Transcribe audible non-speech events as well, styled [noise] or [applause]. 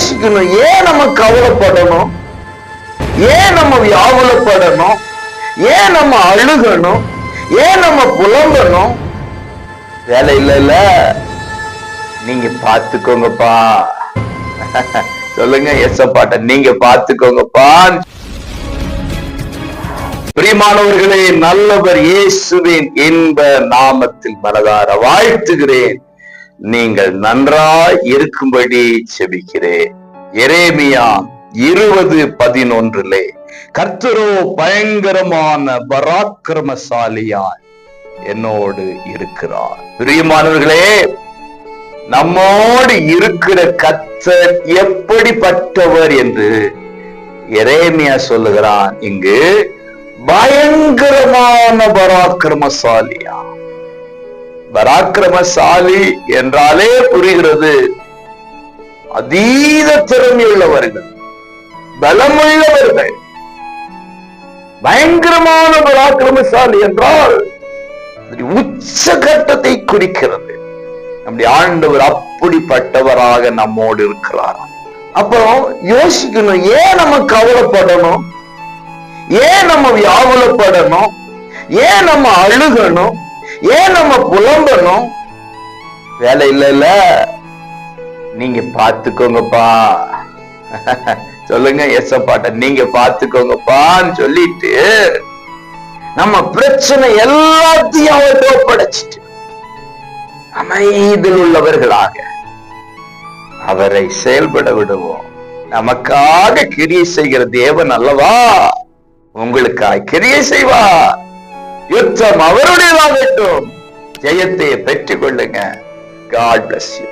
யோசிக்கணும். ஏன் நம்ம கவலைப்படணும்? ஏன் நம்ம வியாபலப்படணும் ஏன் நம்ம அழுகணும்? ஏன் நம்ம புலம்பணும்? வேலை இல்ல இல்ல. நீங்க பாத்துக்கோங்கப்பா [laughs] சொல்லுங்க எசப்பாட்ட நீங்க பாத்துக்கோங்கப்பா பிரியமானவர்களே நல்லவர் இயேசுவின் இன்ப நாமத்தில் மனதார வாழ்த்துகிறேன். நீங்கள் நன்றாய் இருக்கும்படி செபிக்கிறேன். எரேமியா இருபது பதினொன்றிலே கர்த்தரோ பயங்கரமான பராக்கிரமசாலியாய் என்னோடு இருக்கிறார். பிரியமானவர்களே நம்மோடு இருக்கிற கத்தர் எப்படிப்பட்டவர் என்று எரேமியா சொல்லுகிறான். இங்கு பயங்கரமான பராக்கிரமசாலியா பராக்கிரமசாலி என்றாலே புரிகிறது. அதீத திறமையுள்ளவர்கள் பலமுள்ளவர்கள். பயங்கரமான பராக்கிரமசாலி என்றால் உச்சகட்டத்தை குறிக்கிறது. நம்முடைய ஆண்டவர் அப்படிப்பட்டவராக நம்மோடு இருக்கிறார். அப்புறம் யோசிக்கணும் ஏன் நம்ம கவலைப்படணும்? ஏன் நம்ம வியாபலப்படணும் ஏன் நம்ம அழுகணும்? ஏன் நம்ம புலம்பணும்? வேலை இல்ல இல்ல. நீங்க பாத்துக்கோங்கப்பா. [laughs] சொல்லுங்க எசப்பாட்ட நீங்க பாத்துக்கோங்கப்பான்னு சொல்லிட்டு நம்ம பிரச்சனை எல்லாத்தையும் அவர்கிட்ட ஒப்படைச்சிட்டு அமைதியில் உள்ளவர்களாக அவரை செயல்பட விடுவோம். நமக்காக கிரியை செய்கிற தேவன் அல்லவா? உங்களுக்காக கிரியை செய்வார். யுத்தம் அவருடையதாகட்டும். ஜெயத்தை பெற்றுக் கொள்ளுங்க காட் பிளஸ் யூ